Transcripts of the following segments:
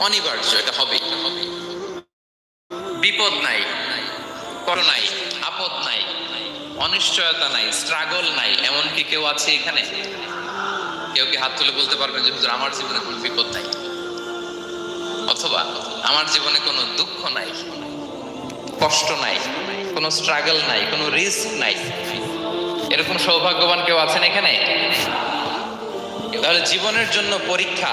অনিবার্য, এটা হবে। বিপদ নাই নাই, আপদ নাই, অনিশ্চয়তা নাই স্ট্রাগল নাই এমন কি কেউ আছে এখানে। কেউ কি হাত তুলে বলতে পারবেন যে, হুজুর, আমার জীবনে কোনো বিপদ নাই? অথবা, আমার জীবনে কোনো দুঃখ নাই, কষ্ট নাই, কোনো স্ট্রাগল নাই, কোনো রিস্ক নাই? এরকম সৌভাগ্যবান কেউ আছেন এখানে? তাহলে জীবনের জন্য পরীক্ষা।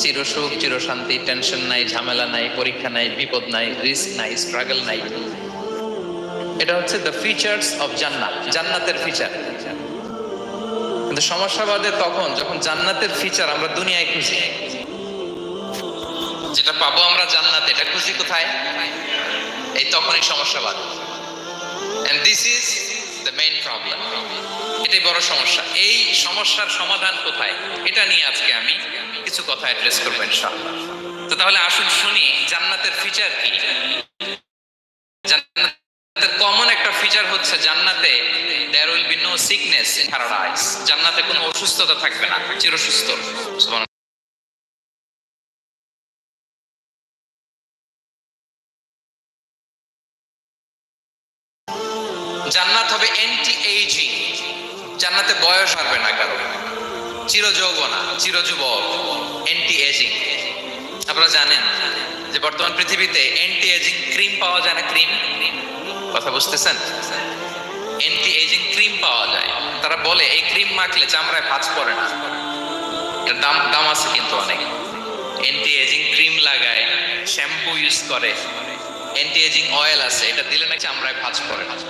চির সুখ চির টেনশন নাই, ঝামেলা নাই, পরীক্ষা নাই, বিপদ নাই, রিস্ক নাই, স্ট্রাগল নাই। এটা হচ্ছে দ্য ফিচার্স অফ জান্নাত, জান্নাতের ফিচার কিন্তু সমস্যা বাদে তখন যখন জান্নাতের ফিচার আমরা দুনিয়ায় খুঁজি, যেটা পাবো আমরা জান্নাত, এটা খুঁজি কোথায়? এই তখনই সমস্যা বাদে and this is the main problem এটাই বড় সমস্যা। এই সমস্যার সমাধান কোথায়? এটা নিয়ে আজকে আমি কিছু কথা অ্যাড্রেস করব ইনশাআল্লাহ। তো তাহলে আসুন শুনি, জান্নাতের ফিচার কি? জান্নাতের কমন একটা ফিচার হচ্ছে জান্নাতে there will be no sickness in জান্নাতে কোনো অসুস্থতা থাকবে না, চিরসুস্থ। হবে এন্টি এইজিং জান্নাতে বয়স আসবে না কারও। চির যৌবনা চির এন্টি এজিং আপনারা জানেন যে বর্তমান পৃথিবীতে এন্টি এজিং ক্রিম পাওয়া যায় না ক্রিম কথা বুঝতেছেন? এন্টি এজিং ক্রিম পাওয়া যায়। তারা বলে, এই ক্রিম মাখলে চামড়ায় ভাঁজ পড়ে না। এর দাম দাম আছে কিন্তু অনেক। এন্টি এজিং ক্রিম লাগায় শ্যাম্পু ইউজ করে। এন্টি এজিং অয়েল আছে, এটা দিলে নাকি চামড়ায় ভাঁজ পড়ে না।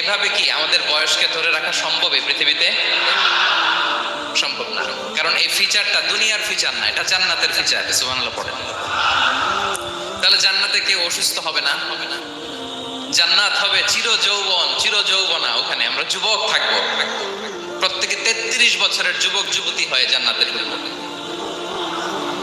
এভাবে কি আমাদের বয়সকে ধরে রাখা সম্ভব এই পৃথিবীতে? সম্ভব না। কারণ এই ফিচারটা দুনিয়ার ফিচার না, এটা জান্নাতের ফিচার সুবহানাল্লাহ পড়ে। তাহলে জান্নাতে কেউ অসুস্থ হবে না? হবে না জান্নাত হবে চির যৌবন চির যৌবনা ওখানে। আমরা যুবক থাকব। প্রত্যেকে তেত্রিশ বছরের যুবক যুবতী হয়ে জান্নাতে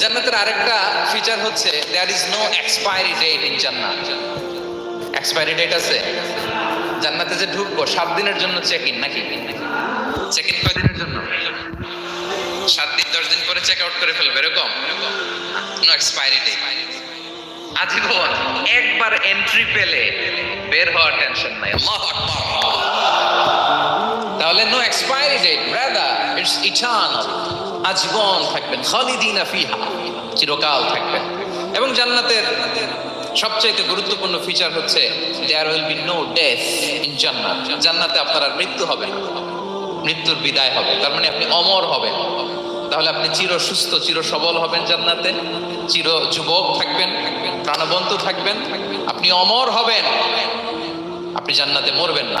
জান্নাতের আরেকটা ফিচার হচ্ছে there is no expiry date in জান্নাত। এক্সপায়ারি ডেট আছে। জান্নাতে যে ঢুকবো, সাত দিনের জন্য চেক ইন নাকি? চেক ইন কয় দিনের জন্য? সাত দিন, দশ দিন পরে চেক আউট করে ফেলবে, এরকম? নো এক্সপায়ারি ডেট আজীবন একবার এন্ট্রি পেলে বের হওয়ার টেনশন নাই। তাহলে no expiry date brother it's eternal আজীবন থাকবেন, খালিদিনা ফিহা, চিরকাল থাকবেন। এবং জান্নাতের সবচাইতে গুরুত্বপূর্ণ ফিচার হচ্ছে there will be no death in জান্নাত। জান্নাতে আপনার আর মৃত্যু হবে মৃত্যুর বিদায় হবে। তার মানে আপনি অমর হবেন। তাহলে আপনি চির সুস্থ, চির সবল হবেন জান্নাতে। চির যুবক থাকবেন, প্রাণবন্ত থাকবেন। আপনি অমর হবেন। আপনি জান্নাতে মরবেন না।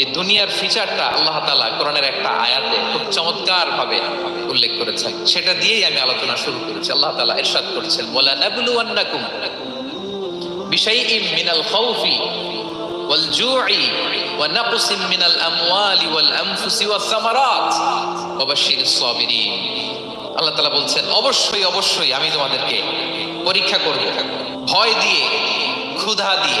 এই দুনিয়ার ফিচারটা আল্লাহ তালা কোরআনের একটা আয়াতে খুব চমৎকার ভাবে উল্লেখ করেছেন। সেটা দিয়েই আমি আলোচনা শুরু করেছি। আল্লাহ তাআলা ইরশাদ করেছেন ওয়ালা নাবলুওয়ান্নাকুম বিশাইইম মিনাল খাউফি ওয়াল জু'i ওয়া নাকসিম মিনাল আমওয়ালি ওয়াল আনফুসি ওয়াস সামারাত ওয়া বাশশিরিস সাবিরিন। আল্লাহ তাআলা বলছেন, অবশ্যই অবশ্যই আমি তোমাদেরকে পরীক্ষা করব। ভয় দিয়ে, ক্ষুধা দিয়ে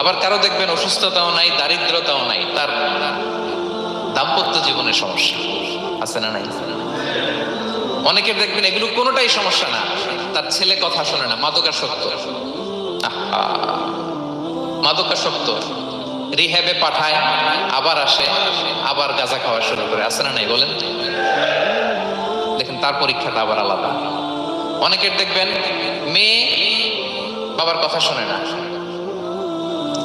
আবার কারও দেখবেন অসুস্থতাও নাই, দারিদ্রতাও নাই, তার দাম্পত্য জীবনের সমস্যা। আছে না নাই? অনেকের দেখবেন এগুলো কোনোটাই সমস্যা না, তার ছেলে কথা শোনে না, মাদকাসক্ত। মাদকাসক্ত। রিহ্যাবে পাঠায়, আবার আসে, আবার গাঁজা খাওয়া শুরু করে। আছে না নাই বলেন? দেখেন, তার পরীক্ষাটা আবার আলাদা। অনেকের দেখবেন মেয়ে বাবার কথা শোনে না।